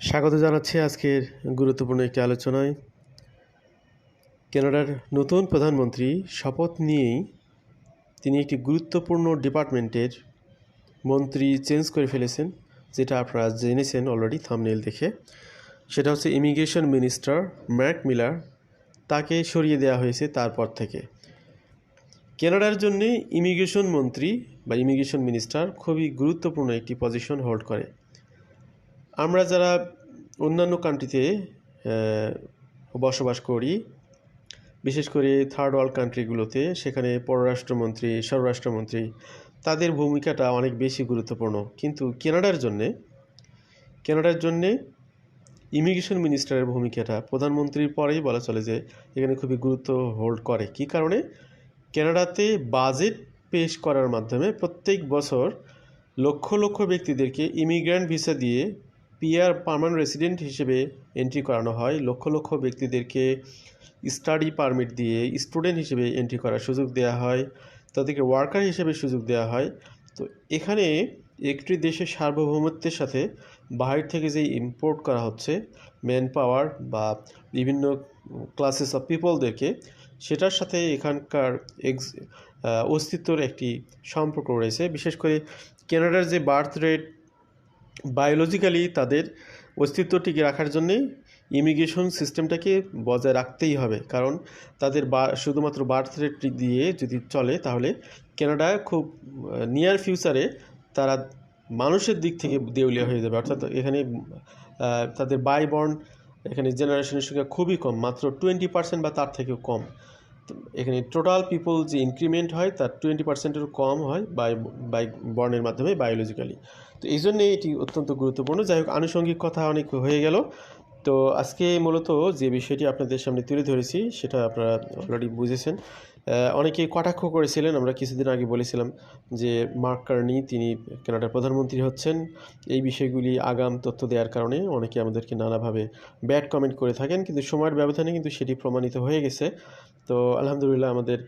স্বাগত জানাচ্ছি আজকের গুরুত্বপূর্ণ একটি আলোচনায়। কানাডার নতুন প্রধানমন্ত্রী শপথ নিয়েই তিনি একটি গুরুত্বপূর্ণ ডিপার্টমেন্টের মন্ত্রী চেঞ্জ করে ফেলেছেন, যেটা আপনারা জেনেছেন অলরেডি থামনেল দেখে। সেটা হচ্ছে ইমিগ্রেশন মিনিস্টার ম্যাক মিলার, তাকে সরিয়ে দেওয়া হয়েছে তারপর থেকে। কানাডার জন্যে ইমিগ্রেশন মন্ত্রী বা ইমিগ্রেশন মিনিস্টার খুবই গুরুত্বপূর্ণ একটি পজিশন হোল্ড করে। আমরা যারা অন্যান্য কান্ট্রিতে বসবাস করি, বিশেষ করে থার্ড ওয়ার্ল্ড কান্ট্রিগুলোতে সেখানে পররাষ্ট্রমন্ত্রী, স্বরাষ্ট্রমন্ত্রী, তাদের ভূমিকাটা অনেক বেশি গুরুত্বপূর্ণ। কিন্তু কেনাডার জন্যে কেনাডার জন্যে ইমিগ্রেশন মিনিস্টারের ভূমিকাটা প্রধানমন্ত্রীর পরেই বলা চলে যে, এখানে খুবই গুরুত্ব হোল্ড করে। কী কারণে? কেনাডাতে বাজেট পেশ করার মাধ্যমে প্রত্যেক বছর লক্ষ লক্ষ ব্যক্তিদেরকে ইমিগ্র্যান্ট ভিসা দিয়ে পিআর পার্মানেন্ট রেসিডেন্ট হিসেবে এন্ট্রি করানো হয়। লক্ষ লক্ষ ব্যক্তিদেরকে স্টাডি পারমিট দিয়ে স্টুডেন্ট হিসেবে এন্ট্রি করার সুযোগ দেওয়া হয়, তাদেরকে ওয়ার্কার হিসেবে সুযোগ দেওয়া হয়। তো এখানে একটি দেশের সার্বভৌমত্বের সাথে বাহির থেকে যে ইম্পোর্ট করা হচ্ছে ম্যান পাওয়ার বা বিভিন্ন ক্লাসেস অফ পিপলদেরকে সেটার সাথে এখানকার এক্স অস্তিত্বর একটি সম্পর্ক রয়েছে। বিশেষ করে কেনাডার যে বার্থ রেট বায়োলজিক্যালি তাদের অস্তিত্ব টিকে রাখার জন্যে ইমিগ্রেশন সিস্টেমটাকে বজায় রাখতেই হবে। কারণ তাদের বা, শুধুমাত্র বার্থ রেট দিয়ে যদি চলে, তাহলে কেনাডা খুব নিয়ার ফিউচারে তারা মানুষের দিক থেকে দেউলিয়া হয়ে যাবে। অর্থাৎ এখানে তাদের বাই বর্ন এখানে জেনারেশনের সংখ্যা খুবই কম, মাত্র টোয়েন্টি পার্সেন্ট বা তার থেকেও কম। এখানে টোটাল পিপল যে ইনক্রিমেন্ট হয়, তার টোয়েন্টি পার্সেন্টেরও কম হয় বাই বাই বর্ণের মাধ্যমে বায়োলজিক্যালি তো এই জন্যে এটি অত্যন্ত গুরুত্বপূর্ণ। যাই হোক, আনুষঙ্গিক কথা অনেক হয়ে গেল। তো আজকে মূলত যে বিষয়টি আপনাদের সামনে তুলে ধরেছি, সেটা আপনারা অলরেডি বুঝেছেন। অনেকে কটাক্ষ করেছিলেন, আমরা কিছুদিন আগে বলেছিলাম যে মার্ক কার্নি, তিনি কানাডার প্রধানমন্ত্রী হচ্ছেন। এই বিষয়গুলি আগাম তথ্য দেওয়ার কারণে অনেকে আমাদেরকে নানাভাবে ব্যাড কমেন্ট করে থাকেন, কিন্তু সময়ের ব্যবধানে কিন্তু সেটি প্রমাণিত হয়ে গেছে। তো আলহামদুলিল্লাহ আমাদের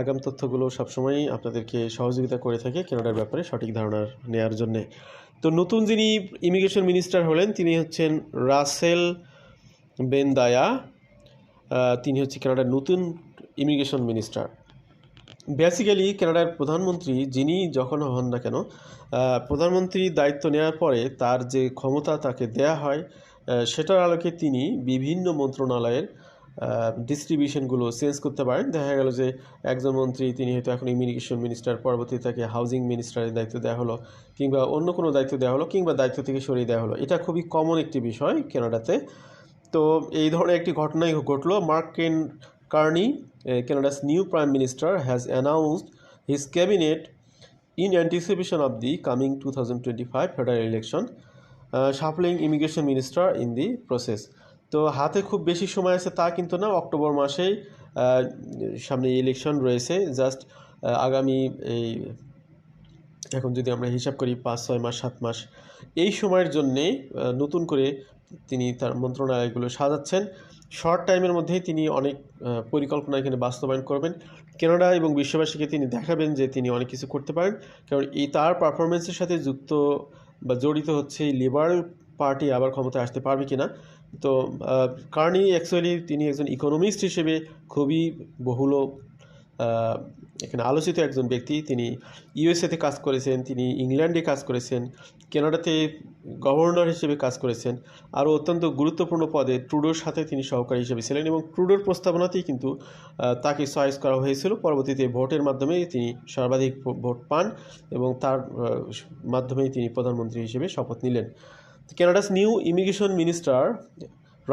আগাম তথ্যগুলো সবসময়ই আপনাদেরকে সহযোগিতা করে থাকে কেনাডার ব্যাপারে সঠিক ধারণা নেওয়ার জন্যে। তো নতুন যিনি ইমিগ্রেশন মিনিস্টার হলেন, তিনি হচ্ছেন রাসেল বেনদায়া। তিনি হচ্ছে কানাডার নতুন ইমিগ্রেশন মিনিস্টার। বেসিক্যালি কানাডার প্রধানমন্ত্রী যিনি যখন হন না কেন প্রধানমন্ত্রী দায়িত্ব নেওয়ার পরে তার যে ক্ষমতা তাকে দেয়া হয় সেটার আলোকে তিনি বিভিন্ন মন্ত্রণালয়ের ডিস্ট্রিবিউশনগুলো চেঞ্জ করতে পারেন। দেখা গেল যে একজন মন্ত্রী তিনি হয়তো এখন ইমিগ্রেশন মিনিস্টার পরবর্তীতে তাকে হাউজিং মিনিস্টারের দায়িত্ব দেওয়া হলো কিংবা অন্য কোনো দায়িত্ব দেওয়া হলো কিংবা দায়িত্ব থেকে সরিয়ে দেওয়া হলো। এটা খুবই কমন একটি বিষয় কানাডাতে। তো এই ধরনের একটি ঘটনাই ঘটলো। মার্ক কেন Carney Canada's new prime minister has announced his cabinet in anticipation of the coming 2025 federal election, uh, shuffling immigration minister in the process. তো হাতে খুব বেশি সময় আছে তা কিন্তু না, অক্টোবর মাসেই সামনে ইলেকশন রয়েছে। জাস্ট আগামী এই, এখন যদি আমরা হিসাব করি পাঁচ, ছয় মাস, সাত মাস, এই সময়ের জন্যে নতুন করে তিনি তার মন্ত্রণালয়গুলো সাজাচ্ছেন। শর্ট টাইমের মধ্যেই তিনি অনেক পরিকল্পনা এখানে বাস্তবায়ন করবেন। কেনাডা এবং বিশ্ববাসীকে তিনি দেখাবেন যে তিনি অনেক কিছু করতে পারেন। কারণ এই তার পারফরমেন্সের সাথে যুক্ত বা জড়িত হচ্ছে লিবারেল পার্টি আবার ক্ষমতায় আসতে পারবে কি না তো কার্নি অ্যাকচুয়ালি তিনি একজন ইকোনমিস্ট হিসেবে খুবই বহুল এখানে আলোচিত একজন ব্যক্তি। তিনি ইউএসএতে কাজ করেছেন, তিনি ইংল্যান্ডে কাজ করেছেন, কানাডাতে গভর্নর হিসেবে কাজ করেছেন। আরও অত্যন্ত গুরুত্বপূর্ণ পদে ট্রুডোর সাথে তিনি সহকারী হিসেবে ছিলেন এবং ট্রুডোর প্রস্তাবনাতেই কিন্তু তাকে চয়েস করা হয়েছিল। পরবর্তীতে ভোটের মাধ্যমে তিনি সর্বাধিক ভোট পান এবং তার মাধ্যমেই তিনি প্রধানমন্ত্রী হিসেবে শপথ নিলেন। Canada's new immigration minister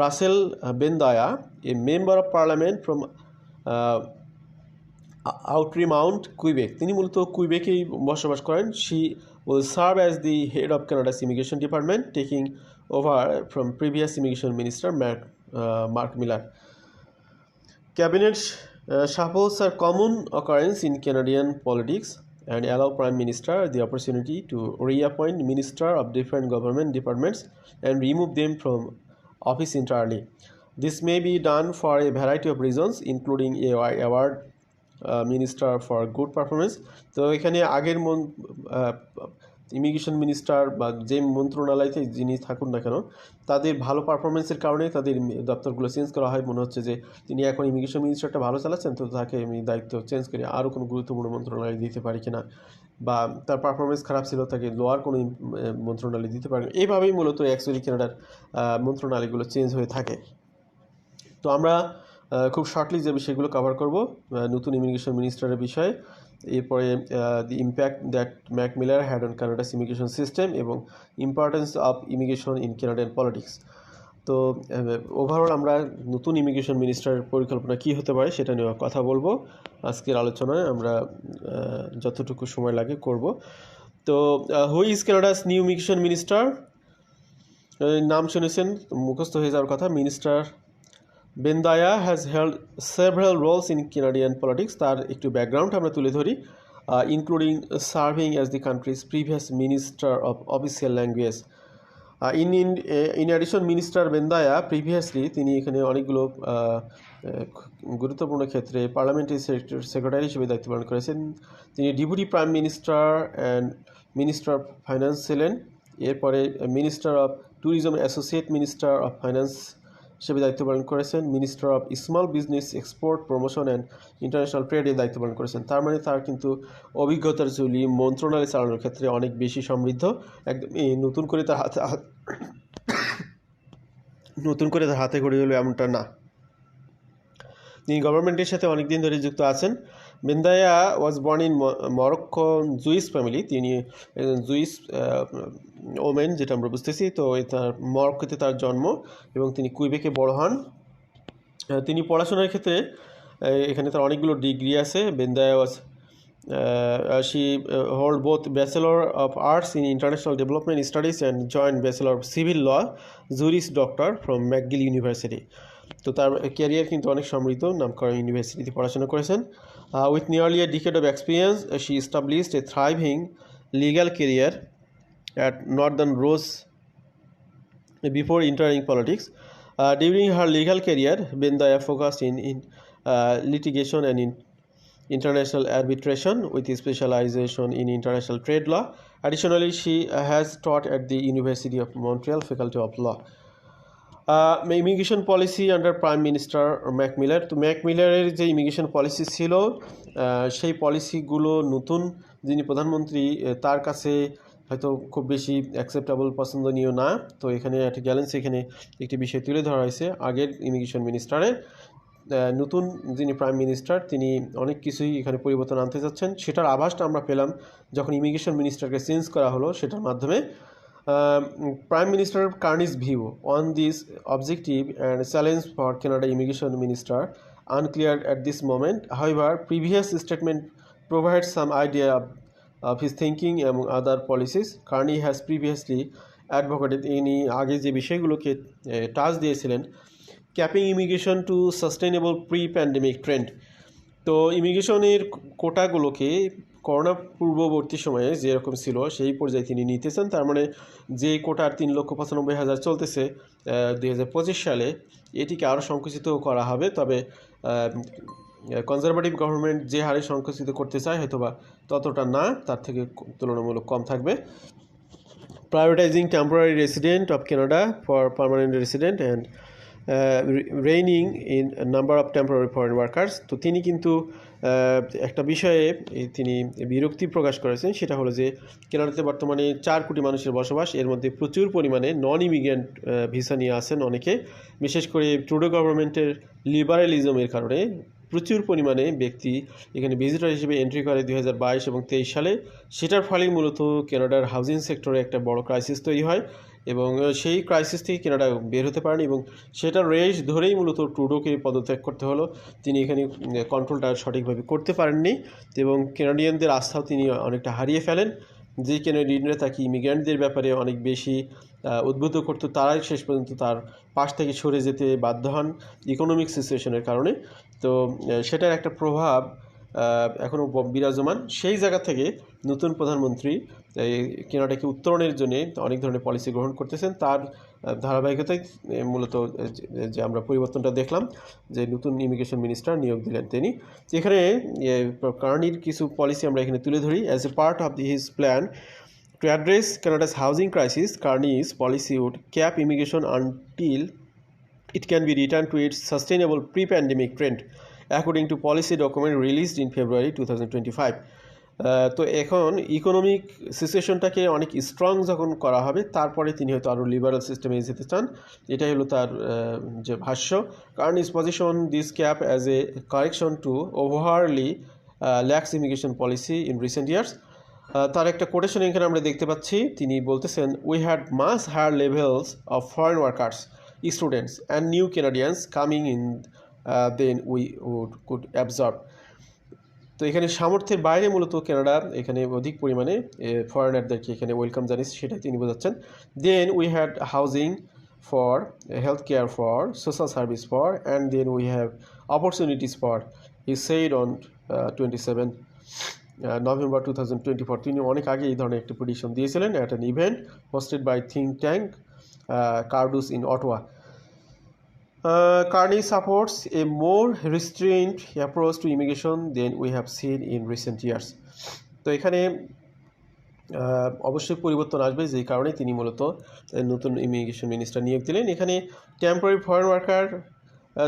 Rachel Bendayan a member of parliament from Outremont Quebec তিনি মূলত কুইবেকেই বসবাস করেন। She will serve as the head of Canada's immigration department taking over from previous immigration minister Mac Marc Miller cabinet shuffles are common occurrence in Canadian politics. and allow Prime Minister the opportunity to reappoint Minister of different government departments and remove them from office entirely. This may be done for a variety of reasons, including a award minister for good performance তো এখানে আগের মন immigration minister বা যে মন্ত্রণালয়তে যিনি থাকুন না কেন, তাদের ভালো পারফরমেন্সের কারণে তাদের দপ্তরগুলো চেঞ্জ করা হয়। মনে হচ্ছে যে তিনি এখন ইমিগ্রেশন মিনিস্টারটা ভালো চালাচ্ছেন, তো তাকে আমি দায়িত্ব চেঞ্জ করে আরও কোনো গুরুত্বপূর্ণ মন্ত্রণালয় দিতে পারি কিনা বা তার পারফরমেন্স খারাপ ছিল, তাকে লোয়ার কোনো মন্ত্রণালয় দিতে পারি এইভাবেই মূলত অ্যাকচুয়ালি কানাডার মন্ত্রণালয়গুলো চেঞ্জ হয়ে থাকে। তো আমরা খুব শর্টলি যে বিষয়গুলো কভার করব নতুন ইমিগ্রেশন মিনিস্টারের বিষয়ে এরপরে the impact that Mac Miller had on Canada's immigration system এবং importance of immigration in Canadian politics তো ওভারঅল আমরা নতুন ইমিগ্রেশন মিনিস্টারের পরিকল্পনা কী হতে পারে সেটা নিয়ে কথা বলব। আজকের আলোচনায় আমরা যতটুকু সময় লাগে করব। তো who is Canada's new immigration minister নাম শুনেছেন, মুখস্থ হয়ে যাওয়ার কথা minister Bendaya has held several roles in Canadian politics তার একটু ব্যাকগ্রাউন্ড আমরা তুলে ধরি including serving as the country's previous minister of official language in in in addition minister Bendaya previously তিনি এখানে অনেকগুলো গুরুত্বপূর্ণ ক্ষেত্রে পার্লামেন্টারি সেক্রেটারি হিসেবে দায়িত্ব পালন করেছেন। তিনি deputy prime minister and minister of finance ছিলেন। এরপরে minister of tourism associate minister of finance হিসেবে দায়িত্ব পালন করেছেন। Minister of small business export promotion and international ট্রেডে দায়িত্ব পালন করেছেন। তার মানে তার কিন্তু অভিজ্ঞতার ঝুলি মন্ত্রণালয় চালানোর ক্ষেত্রে অনেক বেশি সমৃদ্ধ। একদম নতুন করে তার হাতে, হাত- নতুন করে তার হাতে গড়ে হলো এমনটা না। তিনি গভর্নমেন্টের সাথে অনেক দিন ধরে যুক্ত আছেন। Bendaya was born in Morocco Jewish family তিনি জুইস ওমেন যেটা আমরা বুঝতেছি, তো তার, মরক্কোতে তার জন্ম এবং তিনি কুইবেকে বড় হন। তিনি পড়াশোনার ক্ষেত্রে এখানে তার অনেকগুলো ডিগ্রি আছে। Bendaya was she hold both bachelor of arts in international development studies and joint bachelor of civil law juris doctor from McGill university তো তার ক্যারিয়ার কিন্তু অনেক সমৃদ্ধ নামকরা ইউনিভার্সিটিতে পড়াশোনা করেছেন with nearly a decade of experience she established a thriving legal career at Northern Rose before entering politics. Uh, during her legal career, Bendaya focused in, in uh, litigation and in international arbitration with a specialization in international trade law. Additionally, she uh, has taught at the University of Montreal Faculty of Law. Immigration policy under prime minister McMillar তো ম্যাকমিলারের যে immigration policy ছিল সেই পলিসিগুলো নতুন। যিনি প্রধানমন্ত্রী তার কাছে হয়তো খুব বেশি অ্যাকসেপ্টেবল পছন্দনীয় না। তো এখানে একটা গ্যালেন্স এখানে একটি বিষয় তুলে ধরা হয়েছে আগের ইমিগ্রেশন মিনিস্টারের নতুন যিনি প্রাইম মিনিস্টার তিনি অনেক কিছুই এখানে পরিবর্তন আনতে যাচ্ছেন। সেটার আভাসটা আমরা পেলাম যখন ইমিগ্রেশন মিনিস্টারকে চেঞ্জ করা হলো, সেটার মাধ্যমে। Prime minister Carney's view on this objective and challenge for Canada immigration minister unclear at this moment however previous statement provide some idea of his thinking এবং other policies Carney has previously advocated ইনি আগে যে বিষয়গুলোকে touch দিয়েছিলেন, capping immigration to sustainable pre pandemic trend. তো ইমিগ্রেশনের কোটাগুলোকে corona পূর্ববর্তী সময়ে যেরকম ছিল, সেই পর্যায়ে তিনি নিতে চান তার মানে যে কোটার তিন লক্ষ পঁচানব্বই হাজার চলতেছে দুই হাজার পঁচিশ সালে, এটিকে আরও সংকুচিত করা হবে। তবে কনজারভেটিভ গভর্নমেন্ট যে হারে সংকুচিত করতে চায়, হয়তোবা ততটা না, তার থেকে তুলনামূলক কম থাকবে। privatizing temporary resident of Canada for permanent resident and uh, in number of a foreign workers তো তিনি কিন্তু একটা বিষয়ে তিনি বিরক্তি প্রকাশ করেছেন। সেটা হলো যে কেনাডাতে বর্তমানে চার কোটি মানুষের বসবাস। এর মধ্যে প্রচুর পরিমাণে নন ইমিগ্রেন্ট ভিসা নিয়ে আসেন অনেকে। বিশেষ করে ট্রুডো গভর্নমেন্টের লিবারালিজমের কারণে প্রচুর পরিমাণে ব্যক্তি এখানে ভিজিটর হিসেবে এন্ট্রি করে দুই হাজার বাইশ এবং তেইশ সালে। সেটার ফলে মূলত কেনাডার হাউজিং সেক্টরে একটা বড় ক্রাইসিস তৈরি হয়। এবং সেই ক্রাইসিস থেকে কেনাডা বের হতে পারেন এবং সেটা রেশ ধরেই মূলত ট্রুডোকে পদত্যাগ করতে হলো। তিনি এখানে কন্ট্রোলটা সঠিকভাবে করতে পারেননি এবং কেনাডিয়ানদের আস্থাও তিনি অনেকটা হারিয়ে ফেলেন। যে কেনাডিয়ানরা তাকে ইমিগ্রেন্টদের ব্যাপারে অনেক বেশি উদ্বুদ্ধ করতো, তারাই শেষ পর্যন্ত তার পাশ থেকে সরে যেতে বাধ্য হন ইকোনমিক সিচুয়েশনের কারণে। তো সেটার একটা প্রভাব এখনও বিরাজমান। সেই জায়গা থেকে নতুন প্রধানমন্ত্রী এই কেনাডাকে উত্তরণের জন্য অনেক ধরনের পলিসি গ্রহণ করতেছেন। তার ধারাবাহিকতায় মূলত যে- আমরা পরিবর্তনটা দেখলাম যে নতুন ইমিগ্রেশন মিনিস্টার নিয়োগ দিলেন তিনি। এখানে কার্নির কিছু পলিসি আমরা এখানে তুলে ধরি। As a part of the his plan To address Canada's housing crisis, Carney's policy would cap immigration until it can be returned to its sustainable pre-pandemic trend, to policy document released in February 2025. Ah, তো এখন economic সিচুয়েশনটাকে অনেক strong যখন করা হবে তারপরে তিনি হয়তো আরও লিবারাল সিস্টেমে যেতে চান। এটাই হলো তার যে ভাষ্য। কারণ his position this cap as a correction to overly lax immigration policy in recent years তার একটা কোটেশন এখানে আমরা দেখতে পাচ্ছি। তিনি বলতেছেন we had mass higher levels of foreign workers students and new Canadians coming in then we would could absorb তো এখানে সামর্থ্যের বাইরে মূলত কানাডা এখানে অধিক পরিমাণে ফরেনারদেরকে এখানে ওয়েলকাম জানিয়েছে, সেটাই তিনি বোঝাচ্ছেন। Then we had housing for health care for social service for and then we have opportunities for he said on twenty seven November two thousand twenty four তিনি অনেক আগে এই ধরনের একটি প্রেডিকশন দিয়েছিলেন at an event hosted by think tank Cardus in Ottawa Carney supports a more restrained approach to immigration than we have seen in recent years. তো এখানে আহ, অবশ্যই পরিবর্তন আসবে যেই কারণে তিনি মূলত আহ, নতুন ইমিগ্রেশন মিনিস্টার নিয়োগ দিলেন এখানে টেম্পোরারি ফরেন ওয়ার্কার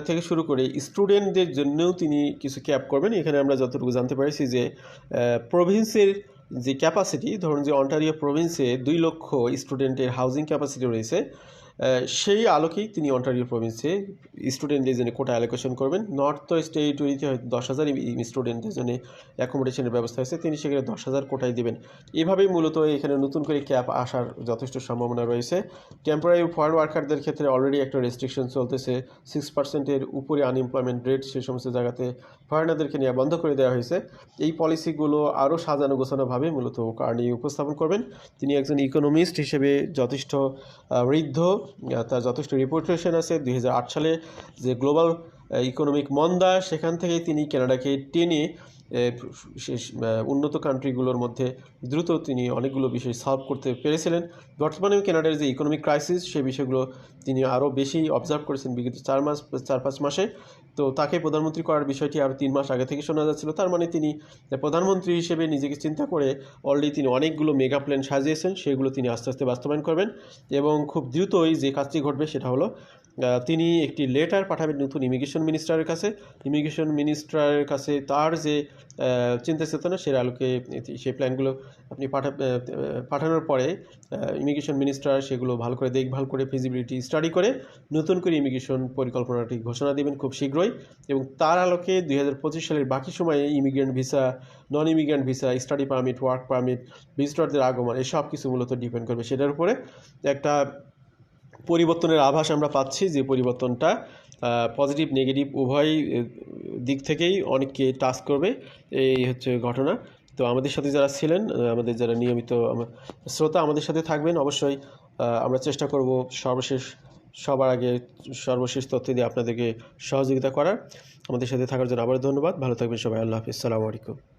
থেকে শুরু করে স্টুডেন্টদের জন্যও তিনি কিছু ক্যাপ করবেন এখানে আমরা যতটুকু জানতে পারছি যে প্রভিন্সের যে ক্যাপাসিটি ধরুন যে অন্টারিও প্রভিন্সে দুই লক্ষ স্টুডেন্টের হাউজিং ক্যাপাসিটি রয়েছে সেই আলোকেই তিনি অন্টারিও প্রভিন্সে স্টুডেন্টদের জন্য কোটা অ্যালোকেশন করবেন। নর্থ ওয়েস্ট টেরিটরিতে হয়তো দশ হাজার স্টুডেন্টদের জন্য অ্যাকোমোডেশনের ব্যবস্থা হয়েছে। তিনি সেখানে দশ হাজার কোটায় দেবেন। এভাবেই মূলত এখানে নতুন করে ক্যাপ আসার যথেষ্ট সম্ভাবনা রয়েছে। টেম্পোরারি ফরেন ওয়ার্কারদের ক্ষেত্রে অলরেডি একটা রেস্ট্রিকশন চলতেছে। সিক্স পার্সেন্টের উপরে আনএমপ্লয়মেন্ট রেট সে সমস্ত জায়গাতে ফরেনারদেরকে নেওয়া বন্ধ করে দেওয়া হয়েছে। এই পলিসিগুলো আরও সাজানো গোছানোভাবে মূলত কার্নি উপস্থাপন করবেন। তিনি একজন ইকোনমিস্ট হিসেবে যথেষ্ট আহ, তার যথেষ্ট রিপোর্টেশন আছে। দুই হাজার আট সালে যে গ্লোবাল ইকোনমিক মন্দা, সেখান থেকে তিনি কানাডাকে টেনে উন্নত কান্ট্রিগুলোর মধ্যে দ্রুত তিনি অনেকগুলো বিষয় সলভ করতে পেরেছিলেন। বর্তমানে কানাডার যে ইকোনমিক ক্রাইসিস সে বিষয়গুলো তিনি আরও বেশি অবজার্ভ করেছেন বিগত চার মাস, চার পাঁচ মাসে। তো তাকে প্রধানমন্ত্রী করার বিষয়টি আরও তিন মাস আগে থেকে শোনা যাচ্ছিল। তার মানে তিনি প্রধানমন্ত্রী হিসেবে নিজেকে চিন্তা করে অলরেডি তিনি অনেকগুলো মেগা প্ল্যান সাজিয়েছেন, সেগুলো তিনি আস্তে আস্তে বাস্তবায়ন করবেন এবং খুব দ্রুতই যে কাজটি ঘটবে সেটা হলো তিনি একটি লেটার পাঠাবেন নতুন ইমিগ্রেশন মিনিস্টারের কাছে। ইমিগ্রেশন মিনিস্টারের কাছে তার যে চিন্তা চেতনা, সে আলোকে সেই প্ল্যানগুলো আপনি পাঠা পাঠানোর পরে ইমিগ্রেশন মিনিস্টার সেগুলো ভালো করে দেখভাল করে ফিজিবিলিটি স্টাডি করে, নতুন করে ইমিগ্রেশন পরিকল্পনাটি ঘোষণা দেবেন খুব শীঘ্রই। এবং তার আলোকে দুই হাজার পঁচিশ সালের বাকি সময়ে immigrant visa non immigrant visa study permit work permit ভিজিটরদের আগমন, এসব কিছু মূলত ডিপেন্ড করবে। সেটার উপরে একটা পরিবর্তনের আভাস আমরা পাচ্ছি যে পরিবর্তনটা পজিটিভ নেগেটিভ উভয় দিক থেকেই অনেককে টাচ করবে। এই হচ্ছে ঘটনা। তো আমাদের সাথে যারা ছিলেন আমাদের যারা নিয়মিত শ্রোতা আমাদের সাথে থাকবেন, অবশ্যই আমরা চেষ্টা করব সর্বশেষ, সবার আগে সর্বশেষ তথ্য দিয়ে আপনাদেরকে সহযোগিতা করার। আমাদের সাথে থাকার জন্য আবার ধন্যবাদ। ভালো থাকবেন সবাই। আল্লাহ হাফিজ। সালামু আলাইকুম।